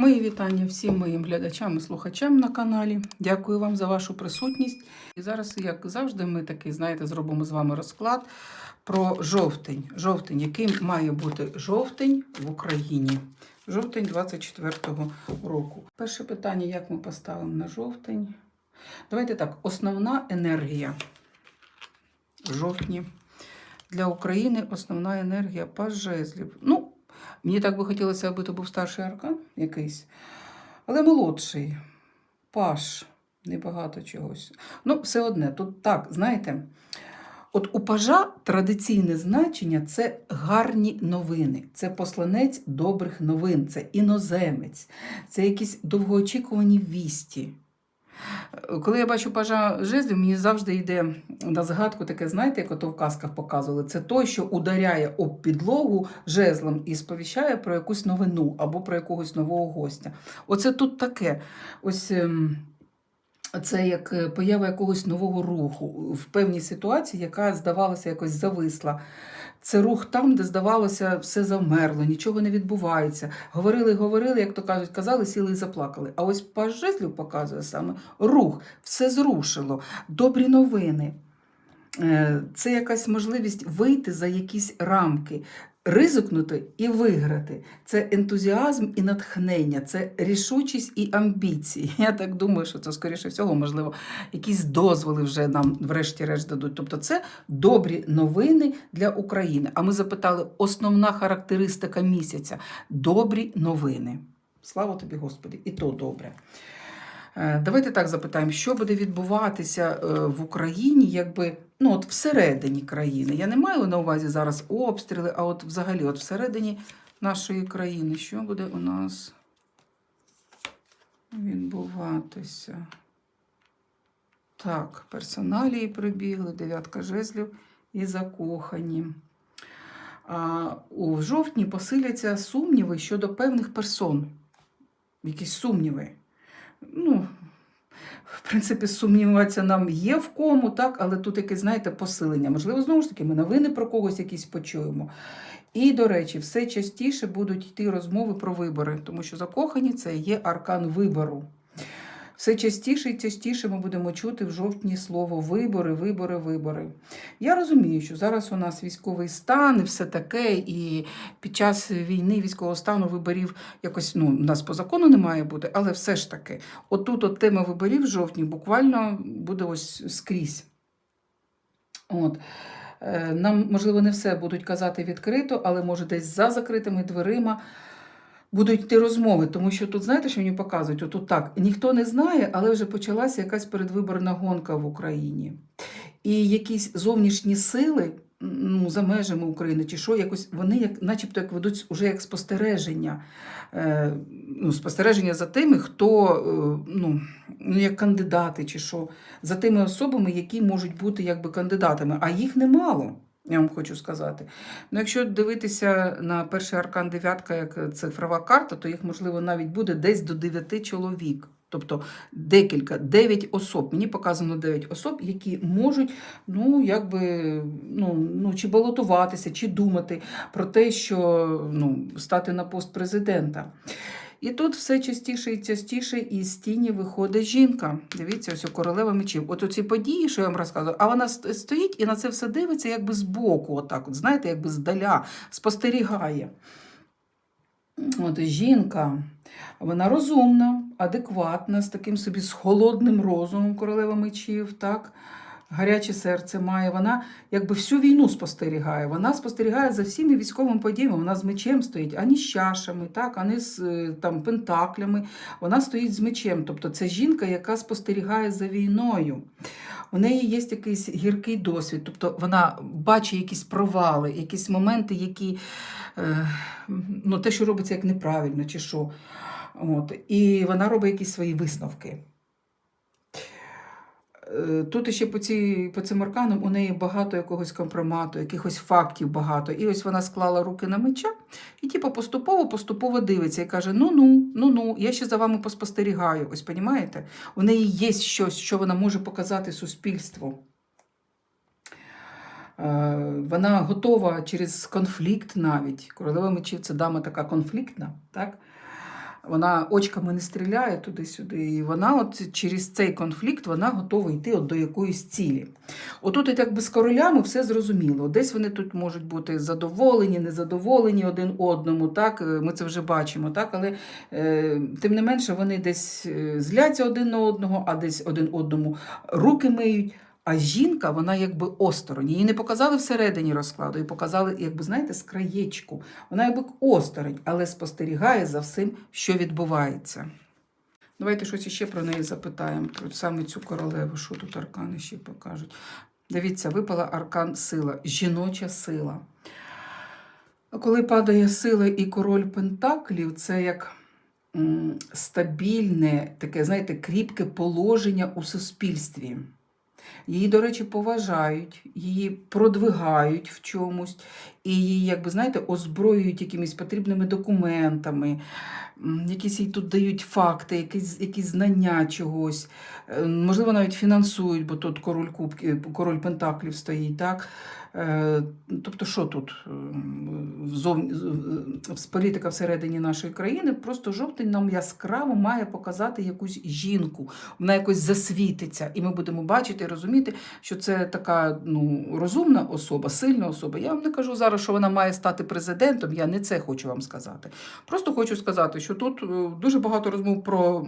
Мої вітання всім моїм глядачам і слухачам на каналі. Дякую вам за вашу присутність. І зараз, як завжди, ми такий, знаєте, зробимо з вами розклад про жовтень. Жовтень, яким має бути жовтень в Україні. Жовтень 24-го року. Перше питання: як ми поставимо на жовтень? Давайте так, основна енергія жовтні. Для України основна енергія паж жезлів. Ну, Мені так би хотілося, аби то був старший аркан якийсь, але молодший. Паш, небагато чогось. Ну, все одне, тут так, знаєте, от у пажа традиційне значення це гарні новини, це посланець добрих новин, це іноземець, це якісь довгоочікувані вісті. Коли я бачу пажа жезлів, мені завжди йде на згадку таке, знаєте, як ото в казках показували. Це той, що ударяє об підлогу жезлом і сповіщає про якусь новину або про якогось нового гостя. Оце тут таке. Ось. ем, Це як е, поява якогось нового руху в певній ситуації, яка здавалося якось зависла. Це рух там, де здавалося, все завмерло, нічого не відбувається. Говорили, говорили, як то кажуть, казали, сіли і заплакали. А ось паж показує саме рух, все зрушило, добрі новини. Е, Це якась можливість вийти за якісь рамки, ризикнути і виграти. Це ентузіазм і натхнення, це рішучість і амбіції. Я так думаю, що це, скоріше всього, можливо, якісь дозволи вже нам, врешті-решт, дадуть. Тобто, це добрі новини для України. А ми запитали: основна характеристика місяця добрі новини. Слава тобі, Господи, і то добре. Е, Давайте так запитаємо, що буде відбуватися е, в Україні, якби ну от всередині країни. Я не маю на увазі зараз обстріли, а от взагалі, от всередині нашої країни, що буде у нас відбуватися? Так, персоналії прибігли, дев'ятка жезлів і закохані. А у жовтні посиляться сумніви щодо певних персон. Якісь сумніви ну, в принципі, сумніватися нам є в кому, так, але тут якесь, знаєте, посилення. Можливо, знову ж таки, ми новини про когось якісь почуємо. І, до речі, все частіше будуть йти розмови про вибори, тому що закохані це є аркан вибору. Все частіше і частіше ми будемо чути в жовтні слово вибори, вибори, вибори. Я розумію, що зараз у нас військовий стан і все таке, і під час війни військового стану виборів якось ну, у нас по закону не має бути, але все ж таки, отут от тема виборів в жовтні буквально буде ось скрізь. От. Е, Нам, можливо, не все будуть казати відкрито, але може десь за закритими дверима будуть йти розмови, тому що тут, знаєте, що мені показують? Отут так, ніхто не знає, але вже почалася якась передвиборна гонка в Україні. І якісь зовнішні сили ну, за межами України, чи що, якось вони як, начебто як ведуть уже як спостереження. Е, ну, спостереження за тими, хто е, ну, ну, як кандидати, чи що, за тими особами, які можуть бути якби кандидатами, а їх немало. Я вам хочу сказати. Ну, якщо дивитися на перший аркан дев'ятка як цифрова карта, то їх, можливо, навіть буде десь до 9 чоловік. Тобто декілька, 9 особ. Мені показано 9 особ, які можуть ну, якби, ну, ну, чи балотуватися, чи думати про те, що ну, стати на пост президента. І тут все частіше і частіше із тіні виходить жінка. Дивіться, ось у королева мечів. От оці події, що я вам розказую, а вона стоїть і на це все дивиться якби збоку, отак, от, знаєте, якби здаля, спостерігає. От жінка, вона розумна, адекватна, з таким собі з холодним розумом королева мечів, так? Гаряче серце має. Вона якби всю війну спостерігає. Вона спостерігає за всіми військовими подіями. Вона з мечем стоїть, ані з чашами, так, ані з е, там, пентаклями. Вона стоїть з мечем. Тобто це жінка, яка спостерігає за війною. У неї є якийсь гіркий досвід, тобто вона бачить якісь провали, якісь моменти, які е, ну, те, що робиться як неправильно, чи що. От. І вона робить якісь свої висновки. Е, Тут ще по, ці, по цим арканам у неї багато якогось компромату, якихось фактів багато. І ось вона склала руки на меча і типу, поступово поступово дивиться і каже: ну ну, ну ну, я ще за вами поспостерігаю. Ось понімаєте? У неї є щось, що вона може показати суспільству. Е, Вона готова через конфлікт навіть. Королева мечів це дама така конфліктна, так? Вона очками не стріляє туди-сюди. І вона от через цей конфлікт вона готова йти от до якоїсь цілі. Отут, от якби з королями все зрозуміло. Десь вони тут можуть бути задоволені, незадоволені один одному. Так, Е, ми це вже бачимо. Так, але е, тим не менше вони десь е, зляться один на одного, а десь один одному руки миють. А жінка, вона якби осторонь. Її не показали всередині розкладу, її показали, якби знаєте, з краєчку. Вона якби осторонь, але спостерігає за всім, що відбувається. Давайте щось ще про неї запитаємо. Про саме цю королеву, що тут аркани ще покажуть. Дивіться, випала аркан сила, жіноча сила. Коли падає сила і король Пентаклів, це як стабільне, таке, знаєте, кріпке положення у суспільстві. Її, до речі, поважають, її продвигають в чомусь, і її, якби знаєте, озброюють якимись потрібними документами, якісь їй тут дають факти, якісь, якісь знання чогось, Е, можливо, навіть фінансують, бо тут король кубки, король Пентаклів стоїть, так? Е, Тобто, що тут з- з- політика всередині нашої країни? Просто жовтень нам яскраво має показати якусь жінку. Вона якось засвітиться, і ми будемо бачити і розуміти, що це така ну, розумна особа, сильна особа. Я вам не кажу зараз, що вона має стати президентом. Я не це хочу вам сказати. Просто хочу сказати, що тут е, дуже багато розмов про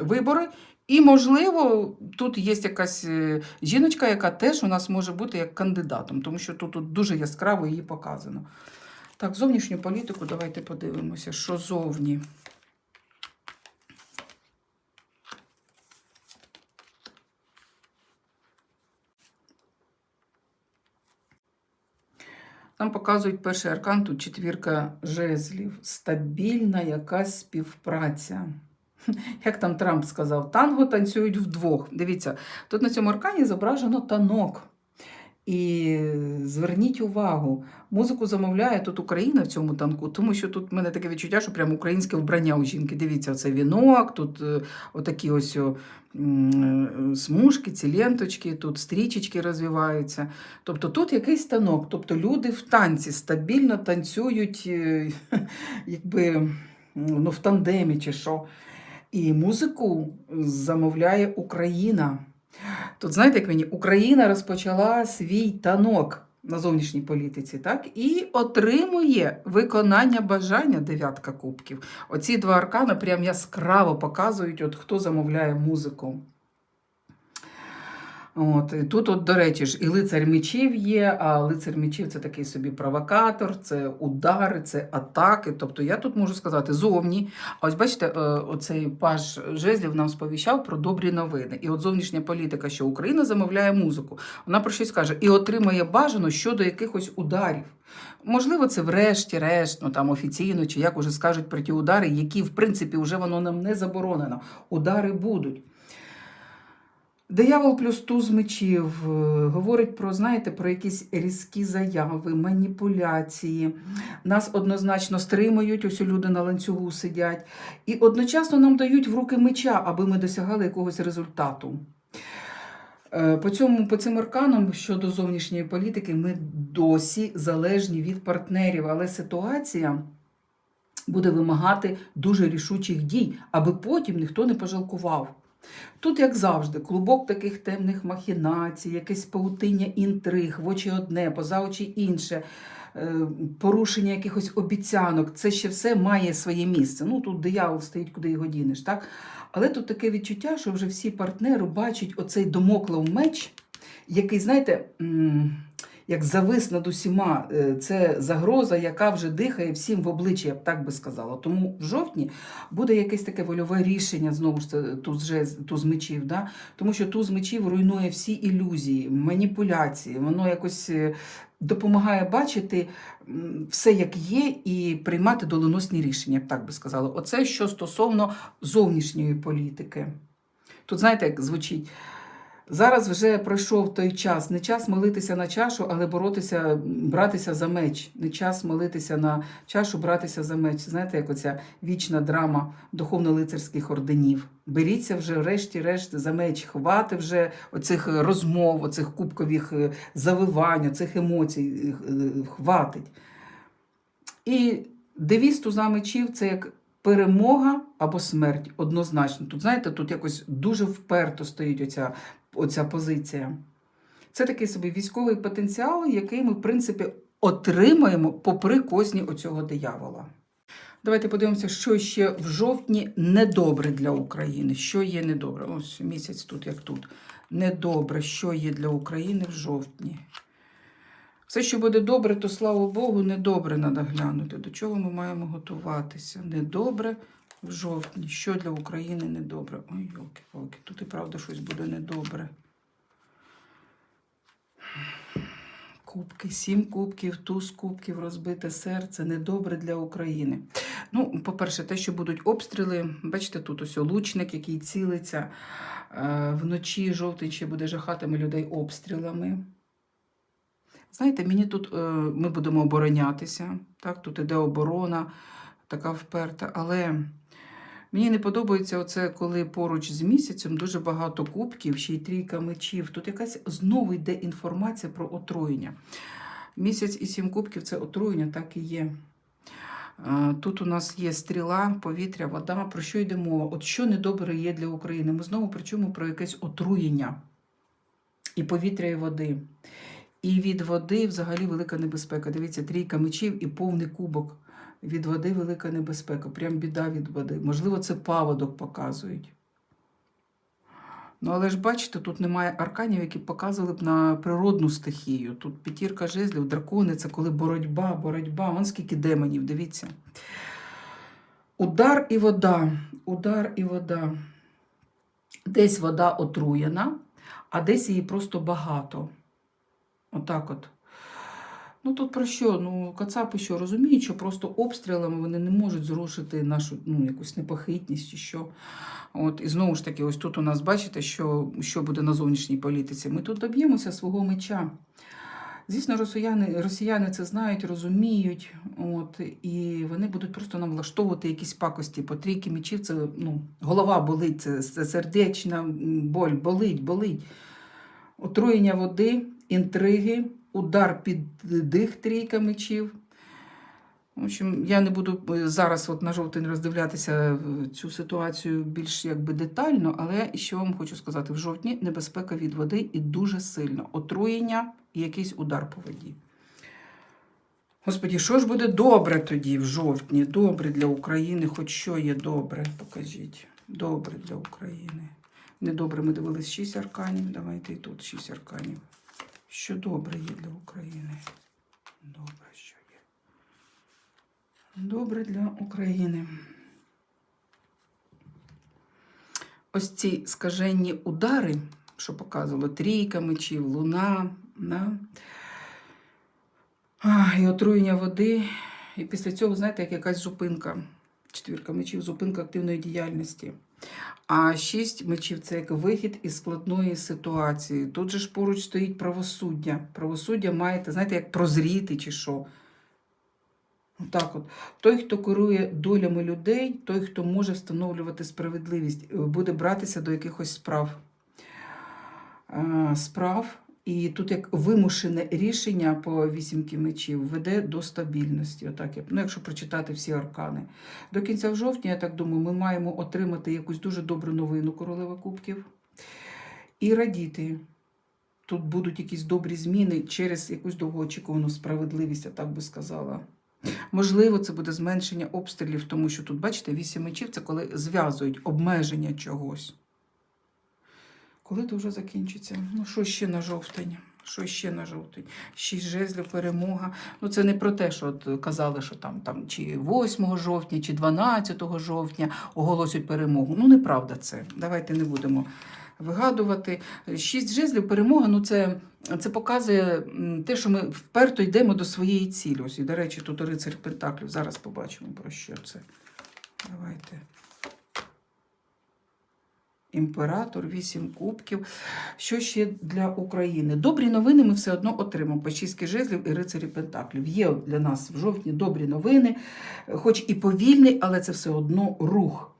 вибори. І, можливо, тут є якась е, жіночка, яка теж у нас може бути як кандидатом, тому що тут, тут дуже яскраво її показано. Так, зовнішню політику давайте подивимося, що зовні. Нам показують перший аркан, тут четвірка жезлів, стабільна якась співпраця. Як там Трамп сказав, танго танцюють вдвох. Дивіться, тут на цьому аркані зображено танок. І зверніть увагу, музику замовляє тут Україна в цьому танку, тому що тут в мене таке відчуття, що прямо українське вбрання у жінки. Дивіться, оце вінок, тут е, отакі ось е, смужки, ці ленточки, тут стрічечки розвиваються. Тобто тут якийсь танок. Тобто люди в танці стабільно танцюють, е, якби ну, в тандемі чи що. І музику замовляє Україна. Тут, знаєте, як мені, Україна розпочала свій танок на зовнішній політиці, так? І отримує виконання бажання дев'ятка кубків. Оці два аркани прям яскраво показують, от хто замовляє музику. От, і тут, от, до речі, ж, і лицар мечів є, а лицар мечів це такий собі провокатор, це удари, це атаки. Тобто я тут можу сказати зовні. А ось бачите, е, оцей паж жезлів нам сповіщав про добрі новини. І от зовнішня політика, що Україна замовляє музику, вона про щось каже і отримає бажано щодо якихось ударів. Можливо, це врешті-решт, ну там офіційно, чи як уже скажуть про ті удари, які в принципі вже воно нам не заборонено. Удари будуть. Диявол плюс туз мечів е, говорить про, знаєте, про якісь різкі заяви, маніпуляції. Нас однозначно стримують, ось люди на ланцюгу сидять, і одночасно нам дають в руки меча, аби ми досягали якогось результату. Е, По, цьому, по цим арканам щодо зовнішньої політики ми досі залежні від партнерів, але ситуація буде вимагати дуже рішучих дій, аби потім ніхто не пожалкував. Тут, як завжди, клубок таких темних махінацій, якесь паутиння інтриг, в очі одне, поза очі інше, е, порушення якихось обіцянок. Це ще все має своє місце. Ну тут диявол стоїть, куди його дінеш, так? Але тут таке відчуття, що вже всі партнери бачать оцей домоклов меч, який, знаєте, як завис над усіма. Е, Це загроза, яка вже дихає всім в обличчя, я б так би сказала. Тому в жовтні буде якесь таке вольове рішення, знову ж туз, жез- туз мечів, да? тому що туз мечів руйнує всі ілюзії, маніпуляції, воно якось е, допомагає бачити все, як є, і приймати доленосні рішення, я б так би сказала. Оце що стосовно зовнішньої політики. Тут знаєте, як звучить. Зараз вже пройшов той час. Не час молитися на чашу, але боротися, братися за меч. Не час молитися на чашу, братися за меч. Знаєте, як оця вічна драма духовно-лицарських орденів. Беріться вже, врешті-решт, за меч, хвати вже оцих розмов, оцих кубкових е, завивань, оцих емоцій, е, е, хватить. І девіз туза мечів це як перемога або смерть однозначно. Тут, знаєте, тут якось дуже вперто стоїть оця, оця позиція. Це такий собі військовий потенціал, який ми, в принципі, отримаємо попри козні оцього диявола. Давайте подивимося, що ще в жовтні недобре для України. Що є недобре? Ось місяць тут, як тут. Недобре, що є для України в жовтні. Все, що буде добре, то слава Богу, недобре треба глянути. До чого ми маємо готуватися? Недобре в жовтні. Що для України недобре? Ой, йолки-палки, тут і правда щось буде недобре. Кубки, сім кубків, туз кубків, розбите серце, недобре для України. Ну, по-перше, те, що будуть обстріли, бачите, тут ось лучник, який цілиться. Е, Вночі жовтий ще буде жахатиме людей обстрілами. Знаєте, мені тут е, ми будемо оборонятися. Так, тут іде оборона, така вперта. Але мені не подобається оце, коли поруч з місяцем дуже багато кубків, ще й трійка мечів. Тут якась знову йде інформація про отруєння. Місяць і сім кубків це отруєння, так і є. Е, Тут у нас є стріла, повітря, вода. Про що йде мова? От що недобре є для України? Ми знову причому про якесь отруєння і повітря, і води. І від води взагалі велика небезпека. Дивіться, трійка мечів і повний кубок. Від води велика небезпека. Прям біда від води. Можливо, це паводок показують. Ну, але ж бачите, тут немає арканів, які показували б на природну стихію. Тут п'ятірка жезлів, дракони це коли боротьба, боротьба. Вон скільки демонів, дивіться. Удар і вода. Удар і вода. Десь вода отруєна, а десь її просто багато. Отак от. Ну тут про що? Ну, Кацапи що розуміють, що просто обстрілами вони не можуть зрушити нашу ну, якусь непохитність чи що. От, і знову ж таки, ось тут у нас бачите, що, що буде на зовнішній політиці. Ми тут доб'ємося свого меча. Звісно, росіяни, росіяни це знають, розуміють, от, і вони будуть просто нам влаштовувати якісь пакості. По трійки мечів це ну, голова болить, це, це сердечна боль, болить, болить. Отруєння води, інтриги, удар під дих трійка мечів. В общем, я не буду е, зараз от на жовтень роздивлятися е, цю ситуацію більш якби детально, але що вам хочу сказати: в жовтні небезпека від води і дуже сильно. Отруєння і якийсь удар по воді. Господі, що ж буде добре тоді в жовтні? Добре для України, хоч що є добре, покажіть. Добре для України. Недобре ми дивились 6 арканів. Давайте і тут 6 арканів. Що добре є для України? Добре, що є. Добре для України. Ось ці скаженні удари, що показувало трійка мечів, луна, да? і отруєння води. І після цього, знаєте, як якась зупинка. Четвірка мечів, зупинка активної діяльності. А шість мечів це як вихід із складної ситуації. Тут же ж поруч стоїть правосуддя. Правосуддя маєте, знаєте, як прозріти чи що. Так от. Той, хто керує долями людей, той, хто може встановлювати справедливість, е, буде братися до якихось справ. Е, Справ. І тут як вимушене рішення по вісімки мечів веде до стабільності. Отак, ну, якщо прочитати всі аркани. До кінця жовтня, я так думаю, ми маємо отримати якусь дуже добру новину королева кубків і радіти. Тут будуть якісь добрі зміни через якусь довгоочікувану справедливість, я так би сказала. Можливо, це буде зменшення обстрілів, тому що тут, бачите, вісім мечів це коли зв'язують обмеження чогось. Коли вже закінчиться? Ну, що ще на жовтень? Що ще на жовтень? Шість жезлів, перемога. Ну, це не про те, що от казали, що там, там чи 8 жовтня, чи 12 жовтня оголосять перемогу. Ну, неправда це. Давайте не будемо вигадувати. Шість жезлів, перемога, ну це, це показує те, що ми вперто йдемо до своєї цілі. Ось, і, до речі, тут рицар Пентаклів. Зараз побачимо, про що це. Давайте. Імператор, вісім кубків. Що ще для України? Добрі новини ми все одно отримаємо. По жезлів і рицарі Пентаклів. Є для нас в жовтні добрі новини, хоч і повільний, але це все одно рух.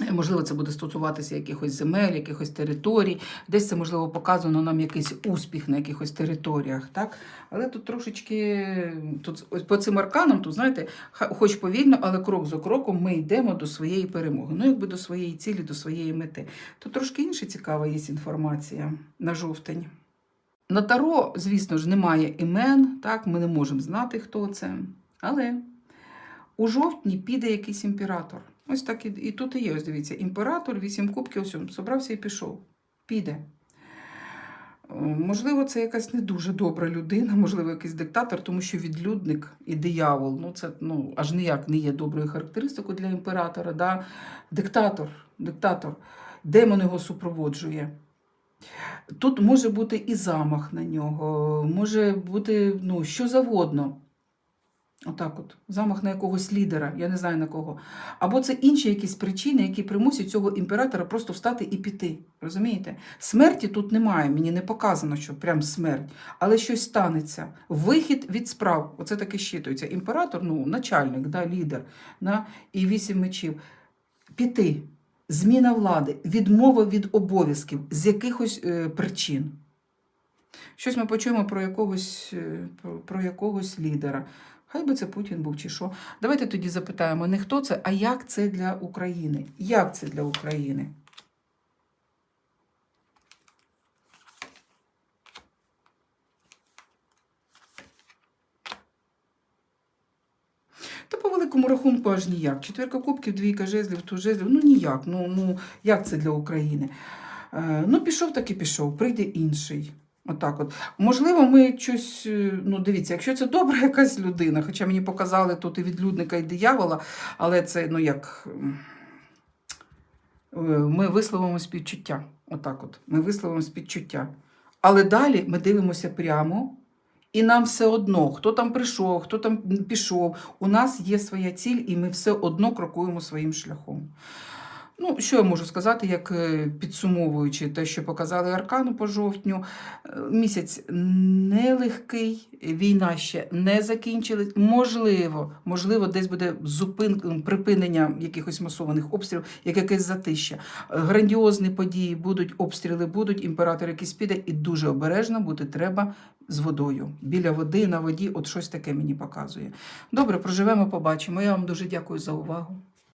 Е, Можливо, це буде стосуватися якихось земель, якихось територій, десь це, можливо, показано нам якийсь успіх на якихось територіях. Так? Але тут трошечки тут, ось по цим арканам, тут, знаєте, хоч повільно, але крок за кроком ми йдемо до своєї перемоги. Ну, якби до своєї цілі, до своєї мети. Тут трошки інша цікава є інформація на жовтень. На Таро, звісно ж, немає імен, так, ми не можемо знати, хто це. Але у жовтні піде якийсь імператор. Ось так і, і тут і є. Ось дивіться, імператор, вісім кубків, ось собрався і пішов. Піде. Можливо, це якась не дуже добра людина, можливо, якийсь диктатор, тому що відлюдник і диявол, ну це ну, аж ніяк не є доброю характеристикою для імператора. Да? Диктатор, диктатор, демон його супроводжує. Тут може бути і замах на нього, може бути ну, що завгодно. Отак от, замах на якогось лідера, я не знаю на кого. Або це інші якісь причини, які примусять цього імператора просто встати і піти. Розумієте? Смерті тут немає, мені не показано, що прям смерть, але щось станеться. Вихід від справ. Оце таке щитується. Імператор, ну, начальник, да, лідер, да, і вісім мечів. Піти. Зміна влади, відмова від обов'язків з якихось е, причин. Щось ми почуємо про якогось, е, про, про якогось лідера. Хай би це Путін був чи що. Давайте тоді запитаємо не хто це, а як це для України. Як це для України? Та по великому рахунку аж ніяк. Четвірка кубків, двійка жезлів, туз жезлів. Ну ніяк. Ну, ну як це для України? Е, ну, пішов, так і пішов, прийде інший. Отак от. Можливо, ми щось, е, ну дивіться, якщо це добра якась людина, хоча мені показали тут і відлюдника, і диявола, але це, ну як. е, Ми висловимо співчуття. Отак от. Ми висловимо співчуття. Але далі ми дивимося прямо, і нам все одно, хто там прийшов, хто там пішов, у нас є своя ціль, і ми все одно крокуємо своїм шляхом. Ну, що я можу сказати, як е, підсумовуючи те, що показали аркану по жовтню, Е, місяць нелегкий, війна ще не закінчилась. Можливо, можливо, десь буде зупин... припинення якихось масованих обстрілів, як якесь затища. Грандіозні події будуть, обстріли будуть, імператор якийсь піде, і дуже обережно бути треба з водою. Біля води, на воді, от щось таке мені показує. Добре, проживемо, побачимо. Я вам дуже дякую за увагу.